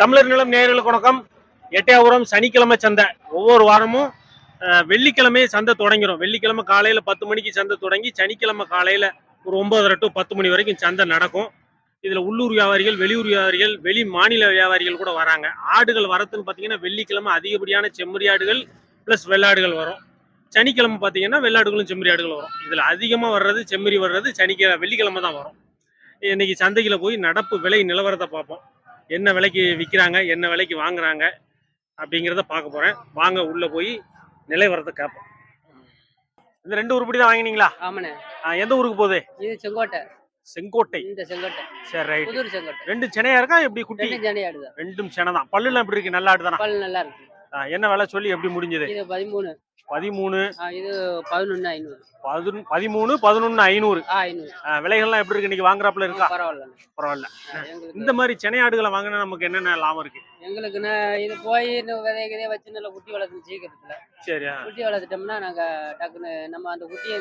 தமிழர் நிலம் நேயர்களுக்கு வணக்கம் எட்டையாபுரம் சனிக்கிழமை சந்தை. ஒவ்வொரு வாரமும் வெள்ளிக்கிழமை சந்தை தொடங்கிரும். வெள்ளிக்கிழமை காலையில் பத்து மணிக்கு சந்தை தொடங்கி சனிக்கிழமை காலையில் ஒரு ஒன்பதரை டு பத்து மணி வரைக்கும் சந்தை நடக்கும். இதில் உள்ளூர் வியாபாரிகள் வெளியூர் வியாபாரிகள் வெளி மாநில வியாபாரிகள் கூட வராங்க. ஆடுகள் வரத்துன்னு பார்த்தீங்கன்னா வெள்ளிக்கிழமை அதிகப்படியான செம்மறி ஆடுகள் ப்ளஸ் வெள்ளாடுகள் வரும். சனிக்கிழமை பார்த்தீங்கன்னா வெள்ளாடுகளும் செம்மறி ஆடுகள் வரும். இதில் அதிகமாக வர்றது செம்மறி வர்றது சனிக்கிழமை வெள்ளிக்கிழமை தான் வரும். இன்னைக்கு சந்தையில் போய் நடப்பு விலை நிலவரத்தை பார்ப்போம். என்ன விலைக்கு விற்கிறாங்க என்ன விலைக்கு வாங்குறாங்க அப்படிங்கிறத பார்க்க போறேன். வாங்க உள்ள போய் நிலவரத்தை கேட்போம் இந்த ரெண்டு உருப்படி தான் வாங்கினீங்களா? ஆமாண்ணே. எந்த ஊருக்கு போகுது? இது செங்கோட்டை. செங்கோட்டை. இந்த செங்கோட்டை. சரி ரைட் புதூர் செங்கோட்டை. ரெண்டு சென்னையா இருக்கா எப்படி குட்டி? ஆடுதான். ரெண்டும் சென்னை தான் பல்லுலாம் எப்படி இருக்கு? நல்லா ஆடுதானா? பல் நல்லா இருக்கு. என்ன விலை சொல்லி எப்படி முடிஞ்சது? இது பதிமூணு. பதிமூணு. இது பதினொன்னு ஐநூறு. பதினொன்று பதிமூணு பதினொன்று ஐநூறு. ஐநூறு. விலைகள்லாம் எப்படி இருக்கு? இன்னைக்கு வாங்குறாப்புல இருக்கா? பரவாயில்ல. பரவாயில்ல. எங்களுக்கு இந்த மாதிரி சென்னை ஆடுகளை வாங்கினா நமக்கு என்னென்ன லாபம் இருக்கு? எங்களுக்குன்னு இது போய் இன்னும் விதைய வச்சு நல்லா குட்டி வளர்த்து சீக்கிரத்துல சரியா குட்டி வளர்த்துட்டோம்னா நாங்க டக்குன்னு நம்ம அந்த குட்டியை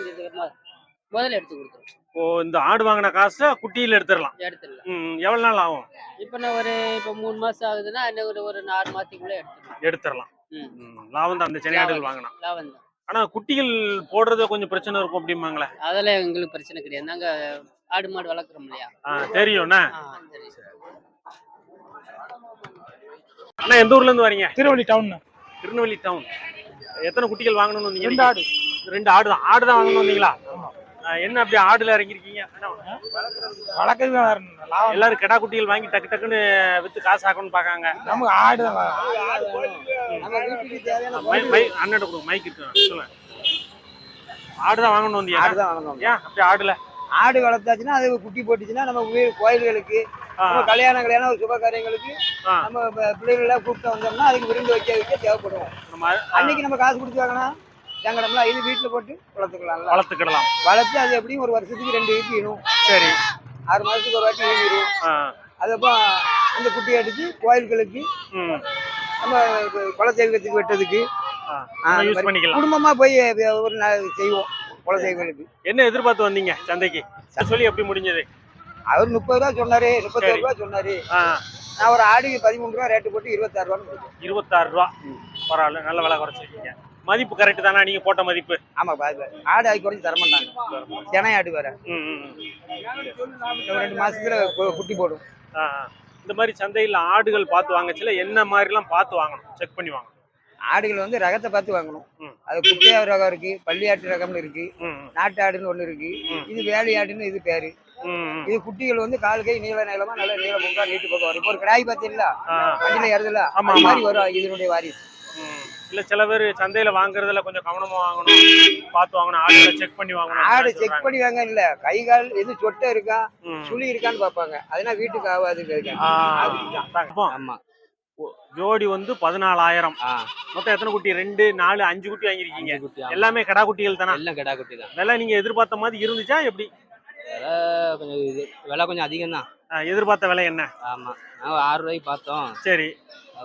முதல்ல எடுத்து கொடுத்துருவோம். ஓ இந்த ஆடு வாங்கின காசை குட்டியில் எடுத்துடலாம். எடுத்துடலாம். ம் எவ்வளோ நாள் ஆகும்? இப்போ நான் ஒரு இப்போ மூணு மாசம் ஆகுதுன்னா இன்னும் ஒரு ஒரு நாலு மாசத்துக்குள்ள எடுத்துடலாம். எடுத்துடலாம். லாபம் தான் அந்த சென்னை ஆடுகள் வாங்கினா லாபம் தான் ஆனா குட்டிகள் போடுறது கொஞ்சம் பிரச்சனை இருக்கும் அப்படிம்பாங்களே? அதெல்லாம் எங்களுக்கு பிரச்சனை கிடையாது. நாங்க ஆடு மாடு வளர்க்குறோம் இல்லையா? தெரியும்ண்ணே சரி அண்ணா எந்த ஊர்ல இருந்து வரீங்க? திருவள்ளி டவுன் திருநெல்வேலி டவுன் எத்தனை குட்டிகள் வாங்கணும்னு வந்தீங்க ரெண்டு ஆடு. ரெண்டு ஆடு தான் ஆடு தான் வாங்கணும் வந்தீங்களா என்ன அப்படி ஆடுல இறங்கிருக்கீங்க லாபம். எல்லாரும் கிடா குட்டிகள் வாங்கி டக்கு டக்குன்னு வித்து காசு ஆக்கணும்னு பாக்காங்க நமக்கு ஆடு அண்ணன் கொடுங்க மைக் இருக்கு. சொல்லுங்க. ஆடு தான் வாங்கணும் வந்தீங்க ஆடு தான் வளர்ந்தோம் ஏன் அப்படி ஆடுல? ஆடு வளர்த்தாச்சுன்னா அது குட்டி போட்டுச்சுன்னா நம்ம கோயில்களுக்கு கல்யாணம் கல்யாணம் ஒரு சுப காரியங்களுக்கு. நம்ம ப- பிள்ளைகளெல்லாம் கூப்பிட்டு வந்தோம்னா அதுக்கு விருந்து வைக்க வைக்க தேவைப்படும் நம்ம ஆ, அன்னைக்கு நம்ம காசு கொடுத்து வாங்கினா சங்கடம்லாம் இது வீட்டில் போட்டு வளர்த்துக்கலாம். வளர்த்துக்கிடலாம். வளர்த்து அது எப்படியும் ஒரு வருஷத்துக்கு ரெண்டு ஈனும் சரி. ஆறு மாதத்துக்கு ஒரு வாட்டி ஆ, அதப்போ அந்த குட்டியை எடுத்து கோயில்களுக்கு நம்ம குலதெய்வத்துக்கு வெட்டதுக்கு குடும்பமா போய் ஒரு நாள் செய்வோம் குலதெய்வங்களுக்கு என்ன எதிர்பார்த்து வந்தீங்க சந்தைக்கு? சொல்லி எப்படி முடிஞ்சது? அவர் முப்பது ரூபா சொன்னாரு முப்பத்தோரு சரி. ரூபா சொன்னாரு. நான் ஒரு ஆடுக்கு பதிமூணு ரூபா ரேட்டு போட்டு இருபத்தாறு கொடுத்தேன். இருபத்தாறு ரூபா. பரவாயில்ல நல்ல விலை குறைச்சிருக்கீங்க. மதிப்பு கரெக்ட் தானா நீங்க போட்ட மதிப்பு ஆமா. ஆடு ஆக்கி குறைஞ்சி தர மாட்டாங்க சென்னை ஆடு வேற ரெண்டு மாசத்துல குட்டி போடும். இந்த மாதிரி சந்தையில் ஆடுகள் பார்த்து வாங்கச்சுல என்ன மாதிரிலாம் பார்த்து வாங்கணும் செக் பண்ணி வாங்கணும் ஆடுகள் வந்து ரகத்தை பார்த்து வாங்கணும். அது குட்டையா ரகம் இருக்கு பள்ளியாட்டு ரகம்னு இருக்கு நாட்டு ஆடுன்னு ஒண்ணு இருக்கு. இது வேலி ஆடுன்னு இது பேரு. இது குட்டிகள் வந்து கால் கை நீள நீளமா நல்ல நீள பொங்கா நீட்டு பக்கம் வரும் இப்போ ஒரு கிடாய் பார்த்தீங்களா. வண்டியில ஆமா. மாதிரி வரும் இதனுடைய வாரிசு. இல்ல சில பேர் சந்தையில வாங்குறதுல கொஞ்சம் கவனமா வாங்கணும். பார்த்து வாங்கணும். ஆடுகளை செக் பண்ணி வாங்கணும். ஆடு செக். பண்ணி வாங்க இல்ல. கை கால் எது சொட்டை இருக்கா. சுழி இருக்கான்னு பார்ப்பாங்க. அதெல்லாம் வீட்டுக்கு ஆகாது ஆமா. ஜோடி வந்து பதினாலாயிரம். மொத்தம் எத்தனை குட்டி? ரெண்டு நாலு அஞ்சு குட்டி வாங்கியிருக்கீங்க. எல்லாமே கடா குட்டிகள் தானா? எல்லாம் கிடா குட்டி தான். விலை நீங்க எதிர்பார்த்த மாதிரி இருந்துச்சா எப்படி? கொஞ்சம் விலை கொஞ்சம் அதிகம் தான் எதிர்பார்த்த விலை என்ன? ஆமா. நாங்கள் ஆறு ரூபாய்க்கு பார்த்தோம். சரி.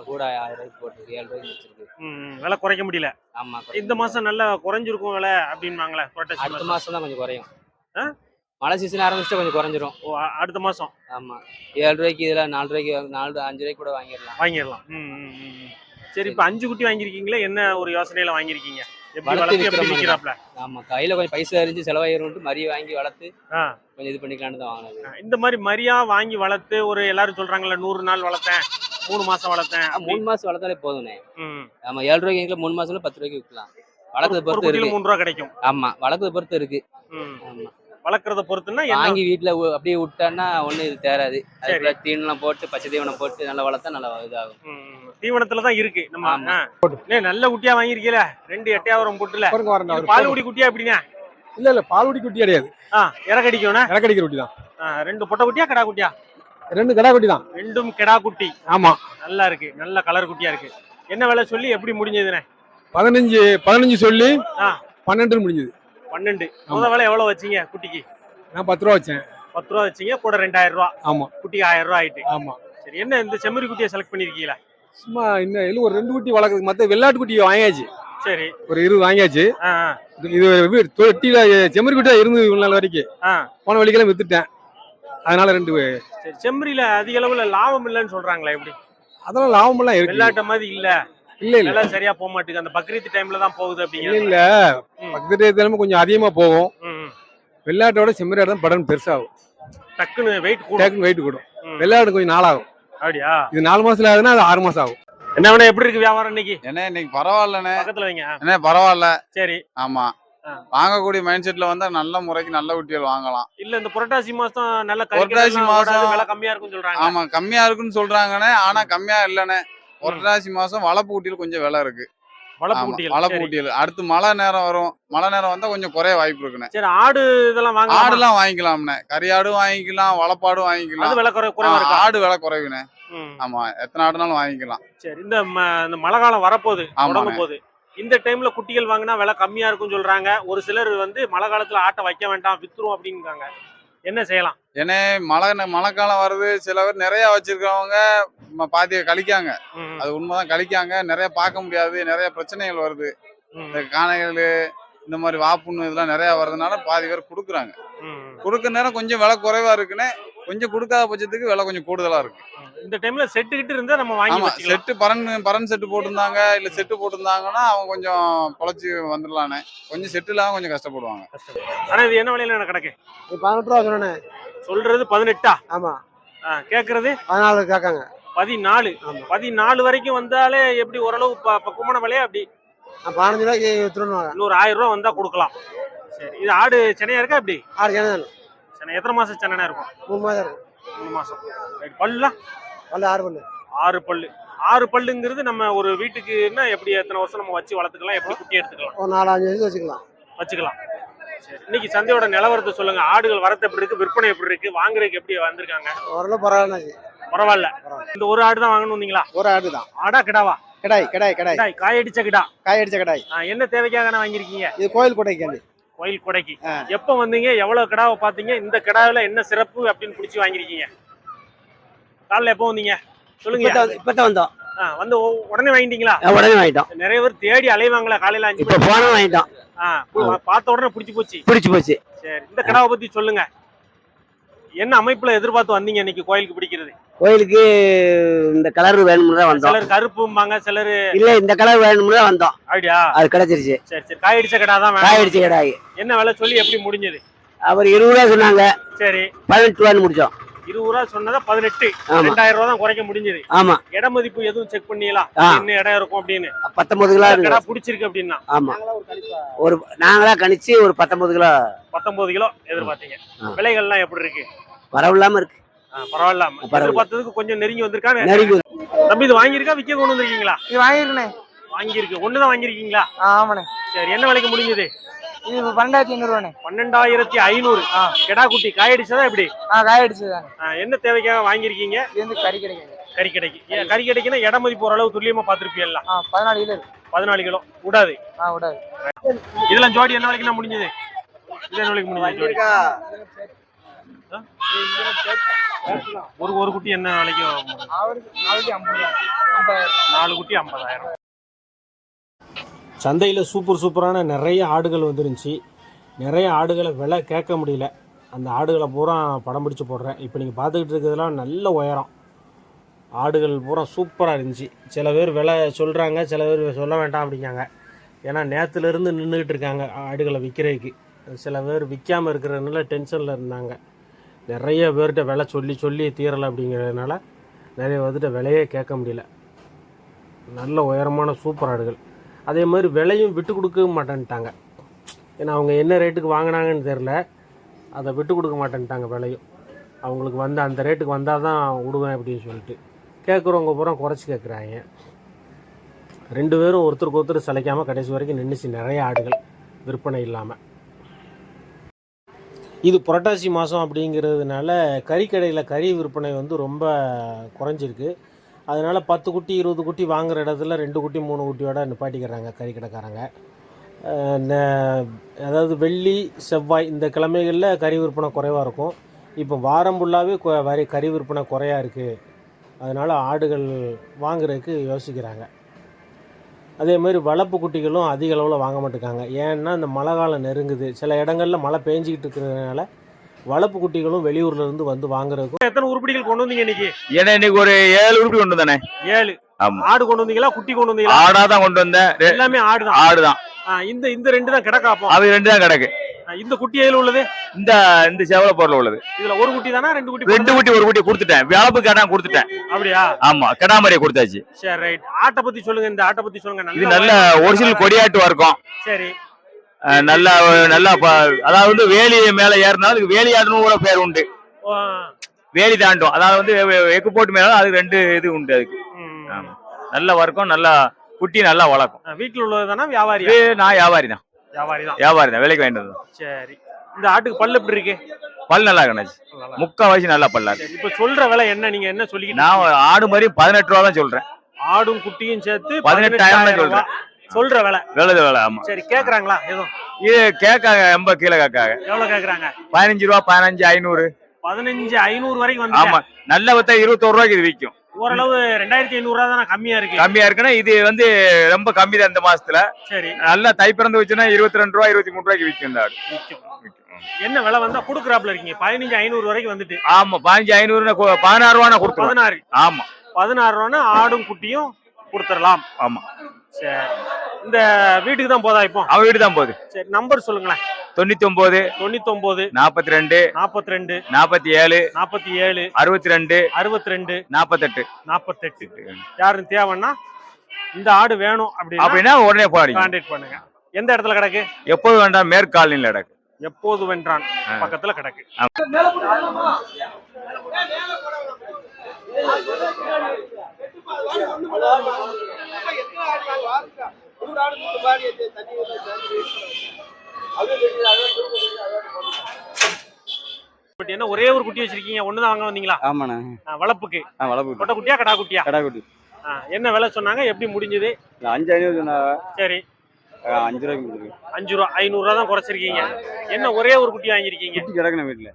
கூட ஆயிரம் ரூபாய்க்கு போட்டுருக்கு ஏழு ரூபாய்க்கு வச்சிருக்கு. விலை குறைக்க முடியல. ஆமா இந்த மாசம் நல்லா குறைஞ்சிருக்கும் விலை அப்படின்பாங்களே புரட்டாசி அடுத்த மாசம். தான் கொஞ்சம் குறையும்? மழை சீசன் ஆரம்பிச்சுட்டு கொஞ்சம் குறைஞ்சிரும். ஓ, அடுத்த மாசம். ஆமா. ஏழு ரூபாய்க்கு இதுல நாலு ரூபாய்க்கு நாலு அஞ்சு ரூபாய்க்கு கூட வாங்கிடலாம். வாங்கிடலாம். சரி இப்ப அஞ்சு குட்டி வாங்கியிருக்கீங்களே? என்ன ஒரு யோசனையில வாங்கியிருக்கீங்க? ஆமா கையில கொஞ்சம் பைசா எரிஞ்சு செலவாயிரும்ட்டு மரிய வாங்கி வளர்த்து. கொஞ்சம் இது பண்ணிக்கலாம்னு தான் வாங்கினது. இந்த மாதிரி மரியா வாங்கி வளர்த்து ஒரு எல்லாரும் சொல்றாங்கல்ல நூறு நாள் வளர்த்தேன். மூணு மாசம் வளர்த்தேன் மூணு மாசம் வளர்த்தாலே போதும்ண்ணே. ஆமா ஏழு ரூபாய்க்கு வாங்கிக்கலாம் மூணு மாசத்துல பத்து ரூபாய்க்கு விற்கலாம் வளர்க்கறத பொறுத்து இருக்கு. மூணு ரூபா கிடைக்கும். ஆமா வளர்க்கறத பொறுத்து இருக்கு. வளர்க்கறத பொறுத்துன்னா வாங்கி வீட்டுல அப்படியே விட்டான்னா ஒண்ணு இது தேராது. அதுக்குள்ள தீவனம் போட்டு பச்சை தீவனம் போட்டு நல்லா வளர்த்தா நல்லா இதாகும். தீவனத்துல தான் இருக்கு. நம்ம நல்ல குட்டியா வாங்கிருக்கீல ரெண்டு எட்டையாவரம் போட்டுல. பால் குடி குட்டியா எப்படிங்க? இல்ல இல்ல பால்குடி குட்டி கிடையாது. இறக்கடிக்கணும் இறக்கடிக்கிற குட்டி தான். ரெண்டு பொட்டை குட்டியா கடா குட்டியா? ரெண்டு கடா குட்டி தான். ரெண்டும் கெடா குட்டி. ஆமா. நல்லா இருக்கு. நல்ல கலர் குட்டியா இருக்கு. என்ன விலை சொல்லி எப்படி முடிஞ்சதுண்ணே பதினஞ்சு பதினஞ்சு சொல்லி. பன்னெண்டு முடிஞ்சது. பன்னெண்டு. முத விலை எவ்வளவு வச்சீங்க குட்டிக்கு? நான் பத்து ரூபா வச்சேன். பத்து ரூபா வச்சீங்க கூட ரெண்டாயிரம் ரூபா. ஆமா. குட்டிக்கு ஆயிரம் ரூபா ஆயிட்டு. ஆமா. சரி என்ன இந்த செம்மறி குட்டியை செலக்ட் பண்ணிருக்கீங்களா? சும்மா இன்னும் இல்லை ஒரு ரெண்டு குட்டி வளர்க்குறது மற்ற வெள்ளாட்டு குட்டி வாங்கியாச்சு. சரி. ஒரு இருபது வாங்கியாச்சு. இது- தொட்டியில செம்மறி குட்டியா இருந்தது இவ்வளவு நாள் வரைக்கும். போன வழிக்கெல்லாம் வித்துட்டேன். அதனால ரெண்டு சரி செம்மறியில அதிக அளவுல லாபம் இல்லைன்னு சொல்றாங்களே எப்படி? அதெல்லாம் லாபமெல்லாம் இருக்கு. வெள்ளாட்ட மாதிரி இல்ல. இல்ல இல்ல. சரியா போக மாட்டேங்குது. அந்த பக்ரீத் டைம்ல தான் போகுது இல்ல அப்படிங்கிற இல்ல ம். பக்கத்து தினமும் கொஞ்சம் அதிகமா போகும். வெள்ளாட்டோட செம்மறி தான் படம் பெருசாகும். டக்குன்னு வெயிட் கூட டேக்குன்னு வெயிட் கூடும். வெள்ளாடு கொஞ்சம் நாளாகும். அப்படியா? இது நாலு மாசத்துல ஆகுதுன்னா அது ஆறு மாசம் ஆகும். என்ன வேணா எப்படி இருக்கு வியாபாரம் இன்னைக்கு? என்ன இன்னைக்கு பரவாயில்லண்ணே. பக்கத்துல வைங்க. என்ன பரவாயில்ல. சரி. ஆமா. வாங்கக்கூடிய மைண்ட் செட்ல வந்தா நல்ல முறைக்கு நல்ல குட்டிகள் வாங்கலாம். இல்ல இந்த புரட்டாசி மாசம் நல்ல புரட்டாசி மாசம் விலை கம்மியா இருக்கும்னு சொல்றாங்க. ஆமா கம்மியா இருக்குன்னு சொல்றாங்கண்ணே ஆனா கம்மியா இல்லண்ணே புரட்டாசி மாசம் வளப்பு குட்டியில் கொஞ்சம் விலை இருக்கு. வளப்பு. குட்டிகள் அடுத்து மழை நேரம் வரும். மழை நேரம் வந்தா கொஞ்சம் குறைய வாய்ப்பு இருக்குண்ணே சரி ஆடு இதெல்லாம் வாங்க ஆடுலாம் வாங்கிக்கலாம்ண்ணே கறியாடும் வாங்கிக்கலாம் வளப்பாடும் அது வாங்கிக்கலாம் விலை குறைவா இருக்கா? ஆடு விலை குறைவுண்ணே. ஆமா எத்தனை ஆடுனாலும் வாங்கிக்கலாம். சரி இந்த மழை காலம் வரப்போகுது போகுது இந்த டைம்ல குட்டிகள் வாங்கினா விலை கம்மியா இருக்கும்னு சொல்றாங்க. ஒரு சிலர் வந்து மழை காலத்துல ஆட்டை வைக்க வேண்டாம் வித்துரும் அப்படிங்காங்க என்ன செய்யலாம்? ஏன்னா மழை மழைக்காலம் வருது. சில பேர் நிறைய வச்சிருக்கவங்க ம- பாதியை கழிக்காங்க. அது உண்மைதான் கழிக்காங்க. நிறைய பார்க்க முடியாது. நிறைய பிரச்சனைகள் வருது. இந்த காணைகள் இந்த மாதிரி வாப்புண்ணு இதெல்லாம் நிறைய வர்றதுனால பாதி பேர் கொடுக்குறாங்க. கொடுக்குற நேரம் கொஞ்சம் விலை குறைவா இருக்குன்னு கொஞ்சம் கொடுக்காத பட்சத்துக்கு விலை கொஞ்சம் கூடுதலா இருக்கு. இந்த டைம்ல செட்டு கிட்ட இருந்தா நம்ம வாங்கி செட்டு பரன் பரன் செட்டு போட்டிருந்தாங்க இல்ல செட்டு போட்டிருந்தாங்கன்னா அவங்க கொஞ்சம் பொழைச்சி வந்துடலானே கொஞ்சம் செட்டு இல்லாம கொஞ்சம் கஷ்டப்படுவாங்க. ஆனா இது என்ன விலையில எனக்கு கிடக்கு பதினெட்டு ரூபா சொன்னேன். சொல்றது பதினெட்டா? ஆமா. ஆ, கேக்குறது? பதினாலு கேட்காங்க. பதினாலு. ஆமா. பதினாலு வரைக்கும் வந்தாலே எப்படி ஓரளவு ப- பக்குவமான விலையா அப்படி? நான் பதினஞ்சு ரூபாய்க்கு வித்துருவாங்க இன்னொரு ஆயிரம் ரூபா வந்தா கொடுக்கலாம். சரி இது ஆடு சென்னையா இருக்கா எப்படி? ஆறு ஜனதன் சென்னை எத்தனை மாசம் சென்னையா இருக்கும்? மூணு மாதம் இருக்கும். மூணு மாசம். சரி, பல்லுலாம் பல்லு ஆறு பல்லு. ஆறு பல்லு. ஆறு பல்லுங்கிறது நம்ம ஒரு வீட்டுக்குன்னா எப்படி எத்தனை வருஷம் நம்ம வச்சு வளர்த்துக்கலாம் எப்படி குட்டி எடுத்துக்கலாம்? ஒரு நாலு அஞ்சு வயசு வச்சுக்கலாம். வச்சுக்கலாம். சரி இன்னைக்கு சந்தையோட நிலவரத்தை சொல்லுங்க. ஆடுகள் வரத்து எப்படி இருக்கு விற்பனை எப்படி இருக்கு வாங்குறதுக்கு எப்படி வந்திருக்காங்க? ஓரளவு பரவாயில்ல பரவாயில்ல. இந்த ஒரு ஆடு தான் வாங்கணும்னீங்களா ஒரு ஆடு தான். ஆடா கிடாவா? கிடாய் கிடாய் கிடாய். கிடாய் காயடிச்ச கிடா. காய் அடிச்ச கிடாய். என்ன தேவைக்காக வாங்கியிருக்கீங்க? இது கோயில் கொடைக்காண்டி கோயில் கொடைக்கு. எப்ப வந்தீங்க எவ்வளவு கிடாவை பாத்தீங்க இந்த கிடாவில என்ன சிறப்பு அப்படின்னு பிடிச்சி வாங்கிருக்கீங்க காலைல எப்போ வந்தீங்க? சொல்லுங்க இப்பதான் வந்தோம் ஆ, வந்து உடனே வாங்கிட்டீங்களா? உடனே வாங்கிட்டோம். நிறைய பேர் தேடி அலைவாங்களா காலையில அஞ்சு இப்ப போன வாங்கிட்டோம். பார்த்த உடனே பிடிச்சி போச்சு. பிடிச்சு போச்சு. சரி இந்த கிடாவை பத்தி சொல்லுங்க. என்ன அமைப்புல எதிர்பார்த்து வந்தீங்க இன்னைக்கு கோயிலுக்கு பிடிக்கிறது? கோயிலுக்கு இந்த கலர் வேணும்னு தான் வந்தோம். சிலர் கருப்பும்பாங்க சிலர் இல்ல இந்த கலர் வேணும்னு தான் வந்தோம். அப்படியா? அது கிடைச்சிருச்சு. சரி சரி காயடிச்ச கடா தான் காய் அடிச்ச கடாய். என்ன விலை சொல்லி எப்படி முடிஞ்சது? அவர் இருபது ரூபா சொன்னாங்க. சரி. பதினெட்டு ரூபான்னு முடிச்சோம். இருபது ரூபா சொன்னதா பதினெட்டு. ரெண்டாயிரம் ரூபா தான் குறைக்க முடிஞ்சது. ஆமா. இட மதிப்பு எதுவும் செக் பண்ணியலாம் ஆ. என்ன இடம் இருக்கும் அப்படின்னு. பத்தொன்பது கிலோ பிடிச்சிருக்கு அப்படின்னா. ஆமா. ஒரு நாங்களா கணிச்சு ஒரு பத்தொன்பது கிலோ. பத்தொன்பது கிலோ எதிர்பார்த்தீங்க. விலைகள்லாம் எப்படி இருக்கு? வரவில்லாம இருக்கு. பரவாயில்ல. எதிர்பார்த்ததுக்கு கொஞ்சம் நெருங்கி வந்திருக்கானு. நெருங்கி தம்பி இது வாங்கியிருக்கா? விக்க கொண்டு வந்திருக்கீங்களா? இது வாங்கிருக்கண்ணே வாங்கியிருக்கு. ஒண்ணுதான் வாங்கியிருக்கீங்களா? ஆமாண்ணே. சரி என்ன விலைக்கு முடிஞ்சது? இது பன்னெண்டாயிரத்தி ஐநூறுவாண்ணே பன்னெண்டாயிரத்தி ஐநூறு. கிடா குட்டி. காயடிச்சதா எப்படி? ஆ காய் அடிச்சதானே ஆ, என்ன தேவைக்காக வாங்கியிருக்கீங்க? இது வந்து கறி கிடைக்காது கறி கடைக்கு. ஏன் கறி கடைக்குன்னா இட மதிப்பு ஓரளவு துல்லியமா பார்த்துருப்பீல்ல ஆ பதினாலு கிலோ பதினாலு கிலோ. விடாது ஆ விடாது இதெல்லாம் ஜோடி என்ன விலைக்கு முடிஞ்சது? இது என்ன விலைக்கு முடிஞ்சது ஜோடி? ஒரு ஒரு குட்டி என்ன விலைக்கு? நாலு குட்டி ஐம்பதாயிரம். சந்தையில் சூப்பர் சூப்பரான நிறைய ஆடுகள் வந்துருந்துச்சு. நிறைய ஆடுகளை விலை கேட்க முடியல. அந்த ஆடுகளை பூரா படம் பிடிச்சி போடுறேன். இப்போ நீங்கள் பார்த்துக்கிட்டு இருக்கிறதுலாம் நல்ல உயரம். ஆடுகள் பூரா சூப்பராக இருந்துச்சு. சில பேர் விலை சொல்கிறாங்க சில பேர் சொல்ல வேண்டாம் அப்படிங்காங்க ஏன்னா நேற்றுலேருந்து நின்றுக்கிட்டு இருக்காங்க ஆடுகளை விற்கிறதுக்கு சில பேர் விற்காமல் இருக்கிறதுனால டென்ஷனில் இருந்தாங்க. நிறைய பேர்கிட்ட விலை சொல்லி சொல்லி தீரலை அப்படிங்கிறதுனால நிறைய வந்துட்டு விலையே கேட்க முடியல. நல்ல உயரமான சூப்பர் ஆடுகள். அதே மாதிரி விலையும் விட்டு கொடுக்க மாட்டேன்ட்டாங்க. ஏன்னா அவங்க என்ன ரேட்டுக்கு வாங்கினாங்கன்னு தெரில அதை விட்டு கொடுக்க மாட்டேன்ட்டாங்க விலையும். அவங்களுக்கு வந்து அந்த ரேட்டுக்கு வந்தால் தான் விடுவேன் அப்படின்னு சொல்லிட்டு. கேட்குறவங்க பூரா குறைச்சி கேட்குறாங்க. ரெண்டு பேரும் ஒருத்தருக்கு ஒருத்தர் சிலைக்காமல் கடைசி வரைக்கும் நின்றுச்சு நிறைய ஆடுகள் விற்பனை இல்லாமல் இது புரட்டாசி மாதம் அப்படிங்கிறதுனால கறிக்கடையில் கறி விற்பனை வந்து ரொம்ப குறைஞ்சிருக்கு. அதனால் பத்து குட்டி இருபது குட்டி வாங்குகிற இடத்துல ரெண்டு குட்டி மூணு குட்டியோட நிப்பாட்டிக்கிறாங்க கறிக்கடைக்காரங்க அதாவது வெள்ளி செவ்வாய் இந்த கிழமைகளில் கறி விற்பனை குறைவாக இருக்கும். இப்போ வாரம் ஃபுல்லாகவே வரி கறி விற்பனை குறையாக இருக்குது அதனால் ஆடுகள் வாங்குறதுக்கு யோசிக்கிறாங்க. அதே மாதிரி வளர்ப்பு குட்டிகளும் அதிக அளவில் வாங்க மாட்டேங்காங்க. ஏன்னா இந்த மழை காலம் நெருங்குது. சில இடங்களில் மழை பேஞ்சிக்கிட்டு இருக்கிறதுனால வளர்ப்பு குட்டிகளும் வெளியூர்ல இருந்து வந்து வாங்குறதுக்கும் எத்தனை உருப்படிகள் கொண்டு வந்தீங்க இன்னைக்கு? ஏன்னா இன்னைக்கு ஒரு ஏழு உருப்படி கொண்டு வந்தானே. ஏழு. ஆமா. ஆடு கொண்டு வந்தீங்களா? குட்டி கொண்டு வந்தீங்களா? ஆடா தான் கொண்டு வந்தேன். எல்லாமே ஆடுதான் ஆடுதான். ஆ, இந்த இந்த ரெண்டு தான் கிடக்காப்போம் அது ரெண்டு தான் கிடக்கு. இந்த குட்டி எதுல உள்ளது? இந்த இந்த சேவல பொருள் உள்ளது. இதுல ஒரு குட்டி தானா? ரெண்டு குட்டி ரெண்டு குட்டி ஒரு குட்டி கொடுத்துட்டேன். வியாபு கேட்டா கொடுத்துட்டேன். அப்படியா? ஆமா கிடாமரியை கொடுத்தாச்சு. சரி ரைட் ஆட்டை பத்தி சொல்லுங்க இந்த ஆட்டை பத்தி சொல்லுங்க. இது நல்ல ஒரிஜினல் கொடியாட்டு வர்க்கம். சரி. நல்லா நல்லா அதாவது வந்து வேலி மேல ஏறினாலும் அதுக்கு வேலியாடுன்னு கூட பேர் உண்டு. வேலி தாண்டும். அதாவது வந்து எக்கு போட்டு மேல அதுக்கு ரெண்டு இது உண்டு அதுக்கு. நல்ல வர்க்கம் நல்லா குட்டி நல்லா வளர்க்கும். வீட்டுல உள்ளது தானா வியாபாரி நான் வியாபாரி தான். வியாபாரி தான். வியாபாரி தான் விலைக்கு வந்தோம் சரி. இந்த ஆட்டுக்கு பல்லு எப்படி இருக்கு? பல் நல்லா கணச்சு முக்கா வயசு நல்லா பல்லா இருக்கு. இப்ப சொல்ற விலை என்ன? நீங்க என்ன சொல்லிக்கிட்டு நான் ஆடு மாதிரி பதினெட்டு ரூபா தான் சொல்றேன். ஆடும் குட்டியும் சேர்த்து பதினெட்டாயிரம் தான் ரூபாய். சொல்ற விலை. விலது விலை ஆமா. சரி கேக்குறாங்களா? எதுவும் இது கேட்காங்க எண்பது கீழே கேட்காங்க எவ்வளவு கேக்குறாங்க? பதினஞ்சு ரூபா பதினஞ்சு ஐநூறு. பதினஞ்சு ஐநூறு வரைக்கும் ஆமா. வந்து நல்ல வித்த இருபத்தோரு ரூபாய்க்கு இது விற்கும் ஓரளவு ரெண்டாயிரத்தி ஐநூறு ரூபா தானே கம்மியா இருக்கு. கம்மியா இருக்குன்னா இது வந்து ரொம்ப கம்மி தான் இந்த மாசத்துல. சரி. நல்லா தை பிறந்து வச்சுன்னா இருபத்தி ரெண்டு ரூபா இருபத்தி மூணு ரூபாய்க்கு விற்கும் இந்த. என்ன விலை வந்தா குடுக்குறாப்ல இருக்கீங்க? பதினஞ்சு ஐநூறு வரைக்கும் வந்துட்டு. ஆமா பதினஞ்சு ஐநூறு பதினாறு ரூபா கொடுத்துருவேன் பதினாறு. ஆமா. பதினாறு ரூபான்னா ஆடும் குட்டியும் கொடுத்துடலாம் ஆமா. சரி. இந்த வீட்டுக்கு தான் போதா இப்போ? அவன் வீடு தான் போகுது. சரி நம்பர் சொல்லுங்களேன். தொண்ணூத்தி ஒன்பது தொண்ணூத்தி ஒன்பது நாற்பத்தி ரெண்டு நாற்பத்தி ரெண்டு நாற்பத்தி ஏழு நாற்பத்தி ஏழு அறுபத்தி ரெண்டு அறுபத்தி ரெண்டு நாற்பத்தெட்டு நாற்பத்தெட்டு யாரும் தேவைன்னா இந்த ஆடு வேணும் அப்படின்னா அப்படின்னா உடனே போறீங்க கான்டாக்ட் பண்ணுங்க. எந்த இடத்துல கிடக்கு? எப்போது வேண்டாம் மேற்காலனில் கிடக்கு. எப்போது வென்றான். பக்கத்துல கிடக்கு. பட் என்ன ஒரே ஒரு குட்டி வச்சிருக்கீங்க ஒண்ணுதான் வாங்க வந்தீங்களா? ஆமாண்ணா. ஆ வளர்ப்பு கொட்டை குட்டியா கடா குட்டியா? கடா குட்டி ஆ, என்ன விலை சொன்னாங்க எப்படி முடிஞ்சது? அஞ்சு ஐநூறு சொன்னாங்க. சரி. அஞ்சு ரூபாய்க்கு அஞ்சு ரூபா ஐநூறு ரூபா தான் குறைச்சிருக்கீங்க. என்ன ஒரே ஒரு குட்டி வாங்கியிருக்கீங்க? குட்டி கிடக்குண்ணே வீட்டில்.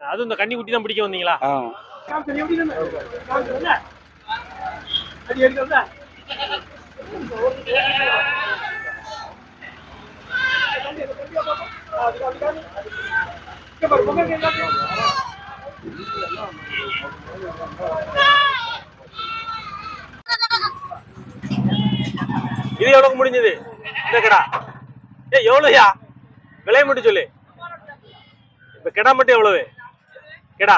அதுவும் இந்த கன்னி குட்டி தான் பிடிக்க வந்தீங்களா? ஆ. இது எவ்வளவு முடிஞ்சது? இந்த கடா. ஏ எவ்வளோயா விலை மட்டும் சொல்லு. இப்ப கிடா மட்டும் எவ்வளவு? கிடா.